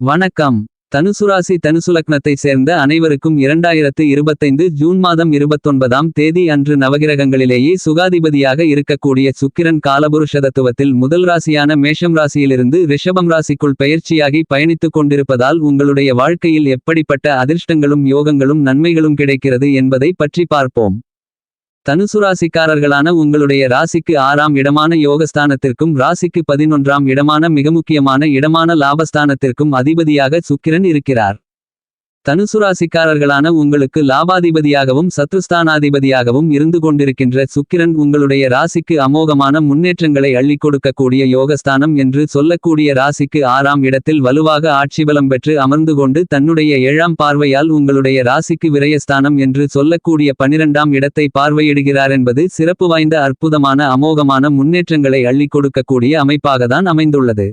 வணக்கம். தனுசுராசி தனுசுலக்னத்தை சேர்ந்த அனைவருக்கும் இரண்டாயிரத்து இருபத்தைந்து ஜூன் மாதம் இருபத்தொன்பதாம் தேதி அன்று நவகிரகங்களிலேயே சுகாதிபதியாக இருக்கக்கூடிய சுக்கிரன் காலபுருஷதத்துவத்தில் முதல் ராசியான மேஷம் ராசியிலிருந்து ரிஷபம் ராசிக்குள் பெயர்ச்சியாகி பயணித்துக் கொண்டிருப்பதால் உங்களுடைய வாழ்க்கையில் எப்படிப்பட்ட அதிர்ஷ்டங்களும் யோகங்களும் நன்மைகளும் கிடைக்கிறது என்பதை பற்றி பார்ப்போம். தனுசு ராசிக்காரர்களான உங்களுடைய ராசிக்கு ஆறாம் இடமான யோகஸ்தானத்திற்கும் ராசிக்கு பதினொன்றாம் இடமான மிக முக்கியமான இடமான லாபஸ்தானத்திற்கும் அதிபதியாக சுக்கிரன் இருக்கிறார். தனுசுராசிக்காரர்களான உங்களுக்கு லாபாதிபதியாகவும் சத்ருஸ்தானாதிபதியாகவும் இருந்து கொண்டிருக்கின்ற சுக்கிரன் உங்களுடைய ராசிக்கு அமோகமான முன்னேற்றங்களை அள்ளிக் கொடுக்கக்கூடிய யோகஸ்தானம் என்று சொல்லக்கூடிய ராசிக்கு ஆறாம் இடத்தில் வலுவாக ஆட்சிபலம் பெற்று அமர்ந்து கொண்டு தன்னுடைய ஏழாம் பார்வையால் உங்களுடைய ராசிக்கு விரயஸ்தானம் என்று சொல்லக்கூடிய பனிரெண்டாம் இடத்தை பார்வையிடுகிறார் என்பது சிறப்பு வாய்ந்த அற்புதமான அமோகமான முன்னேற்றங்களை அள்ளிக் கொடுக்கக்கூடிய அமைப்பாகத்தான் அமைந்துள்ளது.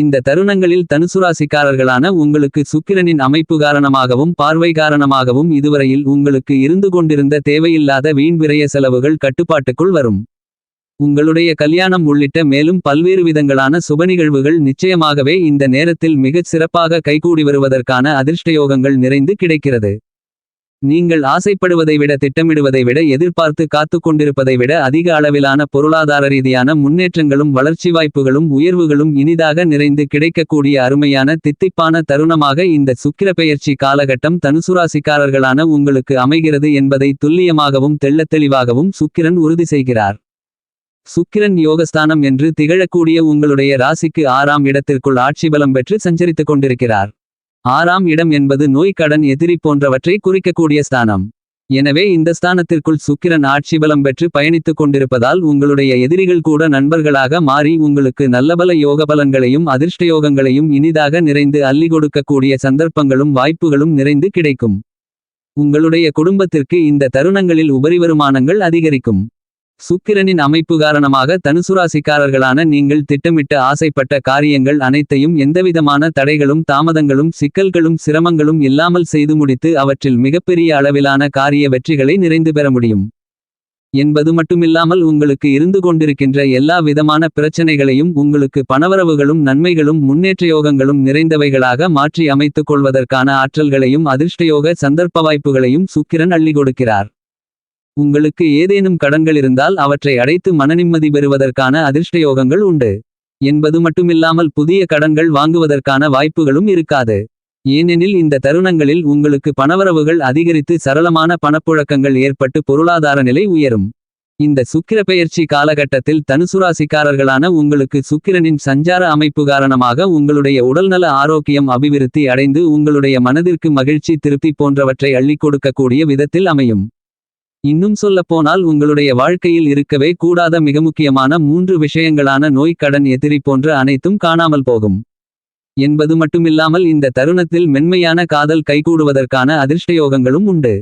இந்த தருணங்களில் தனுசுராசிக்காரர்களான உங்களுக்கு சுக்கிரனின் அமைப்பு காரணமாகவும் பார்வை காரணமாகவும் இதுவரையில் உங்களுக்கு இருந்து கொண்டிருந்த தேவையில்லாத வீண் விரய செலவுகள் கட்டுப்பாட்டுக்குள் வரும். உங்களுடைய கல்யாணம் உள்ளிட்ட மேலும் பல்வேறு விதங்களான சுப நிகழ்வுகள் நிச்சயமாகவே இந்த நேரத்தில் மிகச் சிறப்பாக கைகூடி வருவதற்கான அதிர்ஷ்டயோகங்கள் நிறைந்து கிடைக்கிறது. நீங்கள் ஆசைப்படுவதை விட திட்டமிடுவதை விட எதிர்பார்த்து காத்து கொண்டிருப்பதை விட அதிக அளவிலான பொருளாதார ரீதியான முன்னேற்றங்களும் வளர்ச்சி வாய்ப்புகளும் உயர்வுகளும் இனிதாக நிறைந்து கிடைக்கக்கூடிய அருமையான தித்திப்பான தருணமாக இந்த சுக்கிர பெயர்ச்சி காலகட்டம் தனுசுராசிக்காரர்களான உங்களுக்கு அமைகிறது என்பதை துல்லியமாகவும் தெள்ளத்தெளிவாகவும் சுக்கிரன் உறுதி செய்கிறார். சுக்கிரன் யோகஸ்தானம் என்று திகழக்கூடிய உங்களுடைய ராசிக்கு ஆறாம் இடத்திற்குள் ஆட்சி பலம் பெற்று சஞ்சரித்துக் கொண்டிருக்கிறார். ஆறாம் இடம் என்பது நோய் கடன் எதிரி போன்றவற்றை குறிக்கக்கூடிய ஸ்தானம். எனவே இந்த ஸ்தானத்திற்குள் சுக்கிரன் ஆட்சி பலம் பெற்று பயணித்துக் கொண்டிருப்பதால் உங்களுடைய எதிரிகள் கூட நண்பர்களாக மாறி உங்களுக்கு நல்லபல யோக பலன்களையும் அதிர்ஷ்டயோகங்களையும் இனிதாக நிறைந்து அள்ளி கொடுக்கக்கூடிய சந்தர்ப்பங்களும் வாய்ப்புகளும் நிறைந்து கிடைக்கும். உங்களுடைய குடும்பத்திற்கு இந்த தருணங்களில் உபரி வருமானங்கள் அதிகரிக்கும். சுக்கிரனின் அமைப்பு காரணமாக தனுசுராசிக்காரர்களான நீங்கள் திட்டமிட்ட ஆசைப்பட்ட காரியங்கள் அனைத்தையும் எந்தவிதமான தடைகளும் தாமதங்களும் சிக்கல்களும் சிரமங்களும் இல்லாமல் செய்து முடித்து அவற்றில் மிகப்பெரிய அளவிலான காரிய வெற்றிகளை நிறைந்து பெற முடியும். என்பது மட்டுமில்லாமல் உங்களுக்கு இருந்து கொண்டிருக்கின்ற எல்லா விதமான பிரச்சனைகளையும் உங்களுக்கு பணவரவுகளும் நன்மைகளும் முன்னேற்றயோகங்களும் நிறைந்தவைகளாக மாற்றி அமைத்துக் கொள்வதற்கான ஆற்றல்களையும் அதிர்ஷ்டயோக சந்தர்ப்ப வாய்ப்புகளையும் சுக்கிரன் அள்ளி கொடுக்கிறார். உங்களுக்கு ஏதேனும் கடன்கள் இருந்தால் அவற்றை அடைத்து மனநிம்மதி பெறுவதற்கான அதிர்ஷ்டயோகங்கள் உண்டு. என்பது மட்டுமில்லாமல் புதிய கடன்கள் வாங்குவதற்கான வாய்ப்புகளும் இருக்காது. ஏனெனில் இந்த தருணங்களில் உங்களுக்கு பணவரவுகள் அதிகரித்து சரளமான பணப்புழக்கங்கள் ஏற்பட்டு பொருளாதார நிலை உயரும். இந்த சுக்கிர பெயர்ச்சி காலகட்டத்தில் தனுசுராசிக்காரர்களான உங்களுக்கு சுக்கிரனின் சஞ்சார அமைப்பு காரணமாக உங்களுடைய உடல்நல ஆரோக்கியம் அபிவிருத்தி அடைந்து உங்களுடைய மனதிற்கு மகிழ்ச்சி திருப்தி போன்றவற்றை அள்ளிக் கொடுக்கக்கூடிய விதத்தில் அமையும். இன்னும் சொல்லப்போனால் உங்களுடைய வாழ்க்கையில் இருக்கவே கூடாத மிக முக்கியமான மூன்று விஷயங்களான நோய் கடன் எதிரி போன்ற அனைத்தும் காணாமல் போகும். என்பது மட்டுமில்லாமல் இந்த தருணத்தில் மென்மையான காதல் கைகூடுவதற்கான அதிர்ஷ்டயோகங்களும் உண்டு.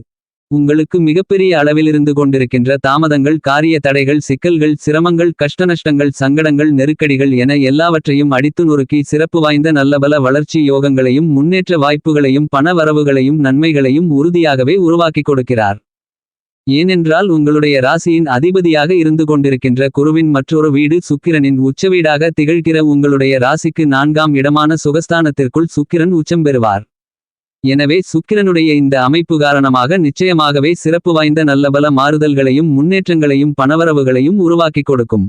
உங்களுக்கு மிகப்பெரிய அளவிலிருந்து கொண்டிருக்கின்ற தாமதங்கள் காரிய தடைகள் சிக்கல்கள் சிரமங்கள் கஷ்டநஷ்டங்கள் சங்கடங்கள் நெருக்கடிகள் என எல்லாவற்றையும் அடித்து நொறுக்கி சிறப்பு வாய்ந்த நல்லபல வளர்ச்சி யோகங்களையும் முன்னேற்ற வாய்ப்புகளையும் பண வரவுகளையும் நன்மைகளையும் உறுதியாகவே உருவாக்கிக் கொடுக்கிறார். ஏனென்றால் உங்களுடைய ராசியின் அதிபதியாக இருந்து கொண்டிருக்கின்ற குருவின் மற்றொரு வீடு சுக்கிரனின் உச்சவீடாக திகழ்கிற உங்களுடைய ராசிக்கு நான்காம் இடமான சுகஸ்தானத்திற்குள் சுக்கிரன் உச்சம் பெறுவார். எனவே சுக்கிரனுடைய இந்த அமைப்பு காரணமாக நிச்சயமாகவே சிறப்பு வாய்ந்த நல்லபல மாறுதல்களையும் முன்னேற்றங்களையும் பணவரவுகளையும் உருவாக்கிக் கொடுக்கும்.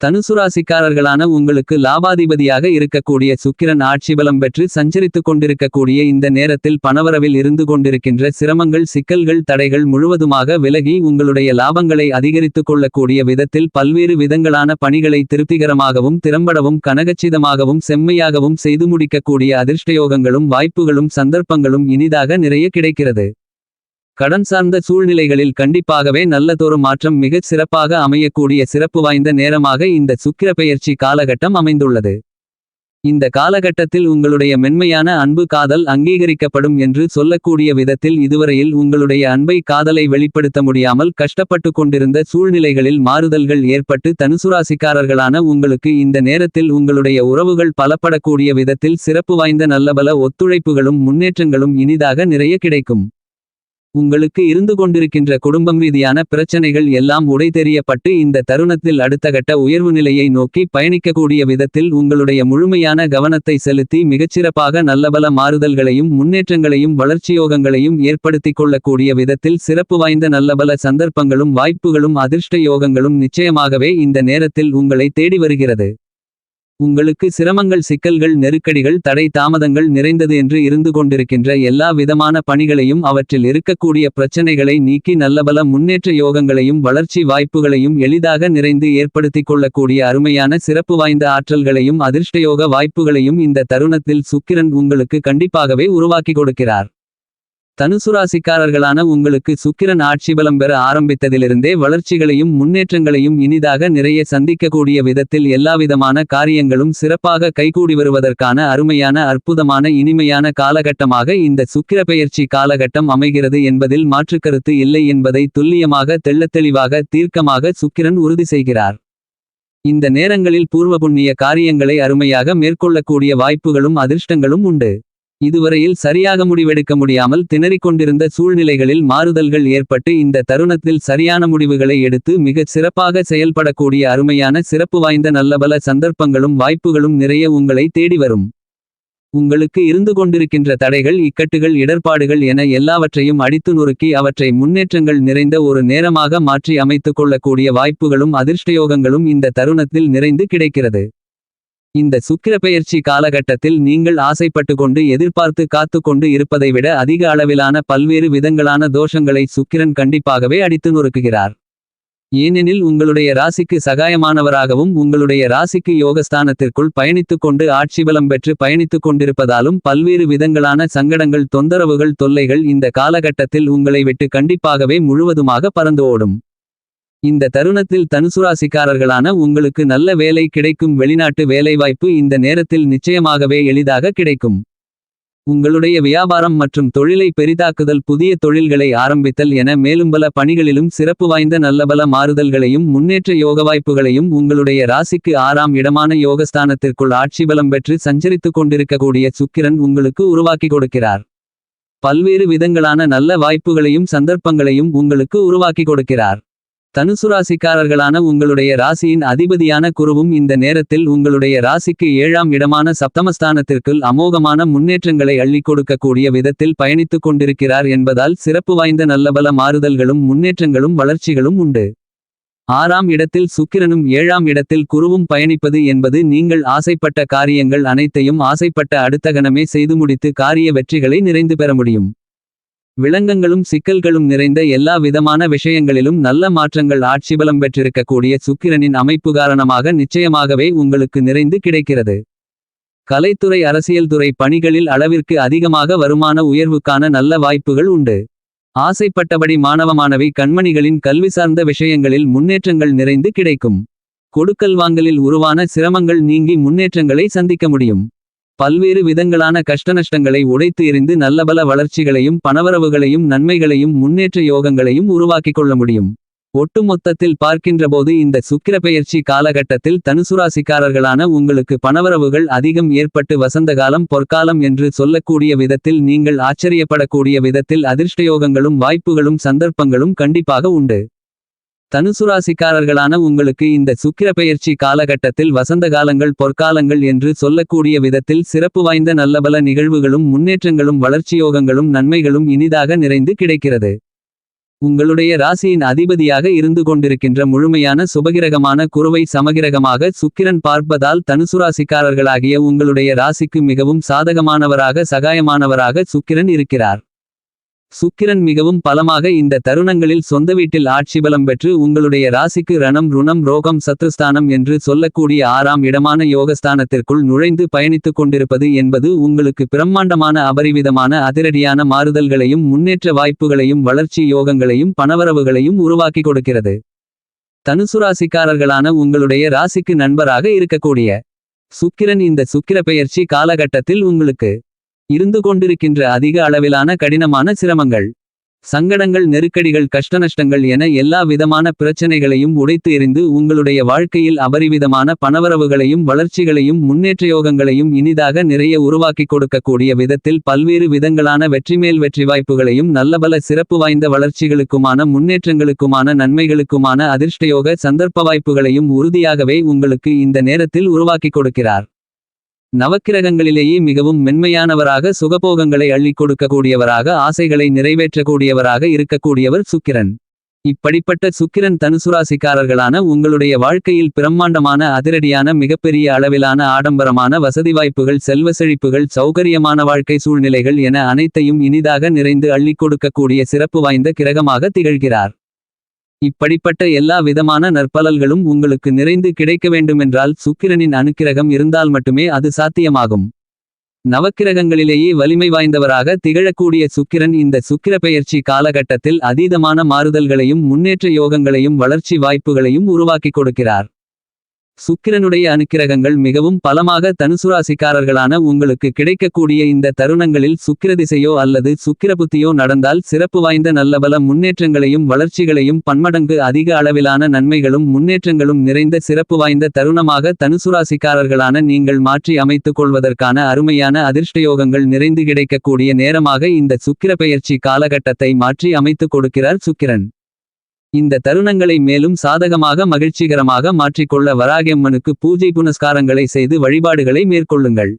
தனுசுராசிக்காரர்களான உங்களுக்கு லாபாதிபதியாக இருக்கக்கூடிய சுக்கிரன் ஆட்சிபலம் பெற்று சஞ்சரித்துக் கொண்டிருக்கக்கூடிய இந்த நேரத்தில் பணவரவில் இருந்து கொண்டிருக்கின்ற சிரமங்கள் சிக்கல்கள் தடைகள் முழுவதுமாக விலகி உங்களுடைய லாபங்களை அதிகரித்துக் கொள்ளக்கூடிய விதத்தில் பல்வேறு விதங்களான பணிகளை திருப்திகரமாகவும் திறம்படவும் கனகச்சிதமாகவும் செம்மையாகவும் செய்து முடிக்கக்கூடிய அதிர்ஷ்டயோகங்களும் வாய்ப்புகளும் சந்தர்ப்பங்களும் இனிதாக நிறைய கிடைக்கிறது. கடன் சார்ந்த சூழ்நிலைகளில் கண்டிப்பாகவே நல்லதொரு மாற்றம் மிகச் சிறப்பாக அமையக்கூடிய சிறப்பு வாய்ந்த நேரமாக இந்த சுக்கிர பெயர்ச்சி காலகட்டம் அமைந்துள்ளது. இந்த காலகட்டத்தில் உங்களுடைய மென்மையான அன்பு காதல் அங்கீகரிக்கப்படும் என்று சொல்லக்கூடிய விதத்தில் இதுவரையில் உங்களுடைய அன்பை காதலை வெளிப்படுத்த முடியாமல் கஷ்டப்பட்டு கொண்டிருந்த சூழ்நிலைகளில் மாறுதல்கள் ஏற்பட்டு தனுசுராசிக்காரர்களான உங்களுக்கு இந்த நேரத்தில் உங்களுடைய உறவுகள் பலப்படக்கூடிய விதத்தில் சிறப்பு வாய்ந்த நல்லபல ஒத்துழைப்புகளும் முன்னேற்றங்களும் இனிதாக நிறைய கிடைக்கும். உங்களுக்கு இருந்து கொண்டிருக்கின்ற குடும்பம் ரீதியான பிரச்சனைகள் எல்லாம் உடைதெறியப்பட்டு இந்த தருணத்தில் அடுத்த கட்ட உயர்வு நிலையை நோக்கி பயணிக்கக்கூடிய விதத்தில் உங்களுடைய முழுமையான கவனத்தை செலுத்தி மிகச்சிறப்பாக நல்லபல மாறுதல்களையும் முன்னேற்றங்களையும் வளர்ச்சியோகங்களையும் ஏற்படுத்திக் கொள்ளக்கூடிய விதத்தில் சிறப்பு வாய்ந்த நல்லபல சந்தர்ப்பங்களும் வாய்ப்புகளும் அதிர்ஷ்ட யோகங்களும் நிச்சயமாகவே இந்த நேரத்தில் உங்களை தேடி வருகிறது. உங்களுக்கு சிரமங்கள் சிக்கல்கள் நெருக்கடிகள் தடை தாமதங்கள் நிறைந்தது என்று இருந்து கொண்டிருக்கின்ற எல்லா விதமான பணிகளையும் அவற்றில் இருக்கக்கூடிய பிரச்சனைகளை நீக்கி நல்லபல முன்னேற்ற யோகங்களையும் வளர்ச்சி வாய்ப்புகளையும் எளிதாக நிறைந்து ஏற்படுத்திக் கொள்ளக்கூடிய அருமையான சிறப்பு வாய்ந்த ஆற்றல்களையும் அதிர்ஷ்டயோக வாய்ப்புகளையும் இந்த தருணத்தில் சுக்கிரன் உங்களுக்கு கண்டிப்பாகவே உருவாக்கி கொடுக்கிறார். தனுசுராசிக்காரர்களான உங்களுக்கு சுக்கிரன் ஆட்சி பலம் பெற ஆரம்பித்ததிலிருந்தே வளர்ச்சிகளையும் முன்னேற்றங்களையும் இனிதாக நிறைய சந்திக்கக்கூடிய விதத்தில் எல்லாவிதமான காரியங்களும் சிறப்பாக கைகூடி வருவதற்கான அருமையான அற்புதமான இனிமையான காலகட்டமாக இந்த சுக்கிர பெயர்ச்சி காலகட்டம் அமைகிறது என்பதில் மாற்றுக்கருத்து இல்லை என்பதை துல்லியமாக தெள்ளத்தெளிவாக தீர்க்கமாக சுக்கிரன் உறுதி செய்கிறார். இந்த நேரங்களில் பூர்வ புண்ணிய காரியங்களை அருமையாக மேற்கொள்ளக்கூடிய வாய்ப்புகளும் அதிர்ஷ்டங்களும் உண்டு. இதுவரையில் சரியாக முடிவெடுக்க முடியாமல் திணறிக் கொண்டிருந்த சூழ்நிலைகளில் மாறுதல்கள் ஏற்பட்டு இந்த தருணத்தில் சரியான முடிவுகளை எடுத்து மிகச் சிறப்பாக செயல்படக்கூடிய அருமையான சிறப்பு வாய்ந்த நல்லபல சந்தர்ப்பங்களும் வாய்ப்புகளும் நிறைய உங்களை தேடி வரும். உங்களுக்கு இருந்து கொண்டிருக்கின்ற தடைகள் இக்கட்டுகள் இடர்பாடுகள் என எல்லாவற்றையும் அடித்து நொறுக்கி அவற்றை முன்னேற்றங்கள் நிறைந்த ஒரு நேரமாக மாற்றி அமைத்துக் கொள்ளக்கூடிய வாய்ப்புகளும் அதிர்ஷ்டயோகங்களும் இந்த தருணத்தில் நிறைந்து கிடைக்கிறது. இந்த சுக்கிர பெயர்ச்சி காலகட்டத்தில் நீங்கள் ஆசைப்பட்டு கொண்டு எதிர்பார்த்து காத்து கொண்டு இருப்பதை விட அதிக அளவிலான பல்வேறு விதங்களான தோஷங்களை சுக்கிரன் கண்டிப்பாகவே அடித்து நொறுக்குகிறார். ஏனெனில் உங்களுடைய ராசிக்கு சகாயமானவராகவும் உங்களுடைய ராசிக்கு யோகஸ்தானத்திற்குள் பயணித்துக் கொண்டு ஆட்சிபலம் பெற்று பயணித்துக் கொண்டிருப்பதாலும் பல்வேறு விதங்களான சங்கடங்கள் தொந்தரவுகள் தொல்லைகள் இந்த காலகட்டத்தில் உங்களை விட்டு கண்டிப்பாகவே முழுவதுமாக பறந்து ஓடும். இந்த தருணத்தில் தனுசுராசிக்காரர்களான உங்களுக்கு நல்ல வேலை கிடைக்கும் வெளிநாட்டு வேலைவாய்ப்பு இந்த நேரத்தில் நிச்சயமாகவே எளிதாக கிடைக்கும். உங்களுடைய வியாபாரம் மற்றும் தொழிலை பெரிதாக்குதல் புதிய தொழில்களை ஆரம்பித்தல் என மேலும் பல பணிகளிலும் சிறப்பு வாய்ந்த நல்லபல மாறுதல்களையும் முன்னேற்ற யோக வாய்ப்புகளையும் உங்களுடைய ராசிக்கு ஆறாம் இடமான யோகஸ்தானத்திற்குள் ஆட்சி பலம் பெற்று சஞ்சரித்துக் கொண்டிருக்கக்கூடிய சுக்கிரன் உங்களுக்கு உருவாக்கி கொடுக்கிறார். பல்வேறு விதங்களான நல்ல வாய்ப்புகளையும் சந்தர்ப்பங்களையும் உங்களுக்கு உருவாக்கி கொடுக்கிறார். தனுசுராசிக்காரர்களான உங்களுடைய ராசியின் அதிபதியான குருவும் இந்த நேரத்தில் உங்களுடைய ராசிக்கு ஏழாம் இடமான சப்தமஸ்தானத்திற்குள் அமோகமான முன்னேற்றங்களை அள்ளி கொடுக்கக்கூடிய விதத்தில் பயணித்துக் கொண்டிருக்கிறார் என்பதால் சிறப்பு வாய்ந்த நல்லபல மாறுதல்களும் முன்னேற்றங்களும் வளர்ச்சிகளும் உண்டு. ஆறாம் இடத்தில் சுக்கிரனும் ஏழாம் இடத்தில் குருவும் பயணிப்பது என்பது நீங்கள் ஆசைப்பட்ட காரியங்கள் அனைத்தையும் ஆசைப்பட்ட அடுத்த கணமே செய்து முடித்து காரிய வெற்றிகளை நிறைந்து பெற முடியும். விளங்கங்களும் சிக்கல்களும் நிறைந்த எல்லா விதமான விஷயங்களிலும் நல்ல மாற்றங்கள் ஆட்சிபலம் பெற்றிருக்கக்கூடிய சுக்கிரனின் அமைப்பு காரணமாக நிச்சயமாகவே உங்களுக்கு நிறைந்து கிடைக்கிறது. கலைத்துறை அரசியல்துறை பணிகளில் அளவிற்கு அதிகமாக வருமான உயர்வுக்கான நல்ல வாய்ப்புகள் உண்டு. ஆசைப்பட்டபடி மாணவ மாணவி கண்மணிகளின் கல்வி சார்ந்த விஷயங்களில் முன்னேற்றங்கள் நிறைந்து கிடைக்கும். கொடுக்கல் வாங்கலில் உருவான சிரமங்கள் நீங்கி முன்னேற்றங்களை சந்திக்க முடியும். பல்வேறு விதங்களான கஷ்டநஷ்டங்களை உடைத்து எறிந்து நல்லபல வளர்ச்சிகளையும் பணவரவுகளையும் நன்மைகளையும் முன்னேற்ற யோகங்களையும் உருவாக்கிக் கொள்ள முடியும். ஒட்டுமொத்தத்தில் பார்க்கின்றபோது இந்த சுக்கிர பெயர்ச்சி காலகட்டத்தில் தனுசுராசிக்காரர்களான உங்களுக்கு பணவரவுகள் அதிகம் ஏற்பட்டு வசந்தகாலம் பொற்காலம் என்று சொல்லக்கூடிய விதத்தில் நீங்கள் ஆச்சரியப்படக்கூடிய விதத்தில் அதிர்ஷ்டயோகங்களும் வாய்ப்புகளும் சந்தர்ப்பங்களும் கண்டிப்பாக உண்டு. தனுசுராசிக்காரர்களான உங்களுக்கு இந்த சுக்கிர பெயர்ச்சி காலகட்டத்தில் வசந்த காலங்கள் பொற்காலங்கள் என்று சொல்லக்கூடிய விதத்தில் சிறப்பு வாய்ந்த நல்லபல நிகழ்வுகளும் முன்னேற்றங்களும் வளர்ச்சியோகங்களும் நன்மைகளும் இனிதாக நிறைந்து கிடைக்கிறது. உங்களுடைய ராசியின் அதிபதியாக இருந்து கொண்டிருக்கின்ற முழுமையான சுபகிரகமான குருவை சமகிரகமாக சுக்கிரன் பார்ப்பதால் தனுசுராசிக்காரர்களாகிய உங்களுடைய ராசிக்கு மிகவும் சாதகமானவராக சகாயமானவராக சுக்கிரன் இருக்கிறார். சுக்கிரன் மிகவும் பலமாக இந்த தருணங்களில் சொந்த வீட்டில் ஆட்சிபலம் பெற்று உங்களுடைய ராசிக்கு ரணம் ருணம் ரோகம் சத்ருஸ்தானம் என்று சொல்லக்கூடிய ஆறாம் இடமான யோகஸ்தானத்திற்குள் நுழைந்து பயணித்துக் கொண்டிருப்பது என்பது உங்களுக்கு பிரம்மாண்டமான அபரிவிதமான அதிரடியான மாறுதல்களையும் முன்னேற்ற வாய்ப்புகளையும் வளர்ச்சி யோகங்களையும் பணவரவுகளையும் உருவாக்கி கொடுக்கிறது. தனுசுராசிக்காரர்களான உங்களுடைய ராசிக்கு நண்பராக இருக்கக்கூடிய சுக்கிரன் இந்த சுக்கிர பெயர்ச்சி காலகட்டத்தில் உங்களுக்கு இருந்து கொண்டிருக்கின்ற அதிக அளவிலான கடினமான சிரமங்கள். சங்கடங்கள் நெருக்கடிகள் கஷ்டநஷ்டங்கள் என எல்லா விதமான பிரச்சனைகளையும் உடைத்து எறிந்து உங்களுடைய வாழ்க்கையில் அபரிவிதமான பணவரவுகளையும் வளர்ச்சிகளையும் முன்னேற்றயோகங்களையும் இனிதாக நிறைய உருவாக்கிக் கொடுக்கக்கூடிய விதத்தில் பல்வேறு விதங்களான வெற்றிமேல் வெற்றி வாய்ப்புகளையும் நல்லபல சிறப்பு வாய்ந்த வளர்ச்சிகளுக்குமான முன்னேற்றங்களுக்குமான நன்மைகளுக்குமான அதிர்ஷ்டயோக சந்தர்ப்ப வாய்ப்புகளையும் உறுதியாகவே உங்களுக்கு இந்த நேரத்தில் உருவாக்கிக் கொடுக்கிறார். நவக்கிரகங்களிலேயே மிகவும் மென்மையானவராக சுகபோகங்களை அள்ளிக் கொடுக்கக்கூடியவராக ஆசைகளை நிறைவேற்றக்கூடியவராக இருக்கக்கூடியவர் சுக்கிரன். இப்படிப்பட்ட சுக்கிரன் தனுசுராசிக்காரர்களான உங்களுடைய வாழ்க்கையில் பிரம்மாண்டமான அதிரடியான மிகப்பெரிய அளவிலான ஆடம்பரமான வசதி வாய்ப்புகள் செல்வ செழிப்புகள் சௌகரியமான வாழ்க்கை சூழ்நிலைகள் என அனைத்தையும் இனிதாக நிறைந்து அள்ளிக் கொடுக்கக்கூடிய சிறப்பு வாய்ந்த கிரகமாக திகழ்கிறார். இப்படிப்பட்ட எல்லா விதமான நற்பலல்களும் உங்களுக்கு நிறைந்து கிடைக்க வேண்டுமென்றால் சுக்கிரனின் அனுக்கிரகம் இருந்தால் மட்டுமே அது சாத்தியமாகும். நவக்கிரகங்களிலேயே வலிமை வாய்ந்தவராக திகழக்கூடிய சுக்கிரன் இந்த சுக்கிர பெயர்ச்சி காலகட்டத்தில் அதீதமான மாறுதல்களையும் முன்னேற்ற யோகங்களையும் வளர்ச்சி வாய்ப்புகளையும் உருவாக்கிக் கொடுக்கிறார். சுக்கிரனுடைய அனுக்கிரகங்கள் மிகவும் பலமாக தனுசுராசிக்காரர்களான உங்களுக்கு கிடைக்கக்கூடிய இந்த தருணங்களில் சுக்கிரதிசையோ அல்லது சுக்கிரபுத்தியோ நடந்தால் சிறப்பு வாய்ந்த நல்லபல முன்னேற்றங்களையும் வளர்ச்சிகளையும் பன்மடங்கு அதிக அளவிலான நன்மைகளும் முன்னேற்றங்களும் நிறைந்த சிறப்பு வாய்ந்த தருணமாக தனுசுராசிக்காரர்களான நீங்கள் மாற்றி அமைத்துக் கொள்வதற்கான அருமையான அதிர்ஷ்டயோகங்கள் நிறைந்து கிடைக்கக்கூடிய நேரமாக இந்த சுக்கிர பெயர்ச்சி காலகட்டத்தை மாற்றி அமைத்துக் கொடுக்கிறார் சுக்கிரன். இந்த தருணங்களை மேலும் சாதகமாக மகிழ்ச்சிகரமாக மாற்றிக்கொள்ள வராகியம்மனுக்கு பூஜை புனஸ்காரங்களை செய்து வழிபாடுகளை மேற்கொள்ளுங்கள்.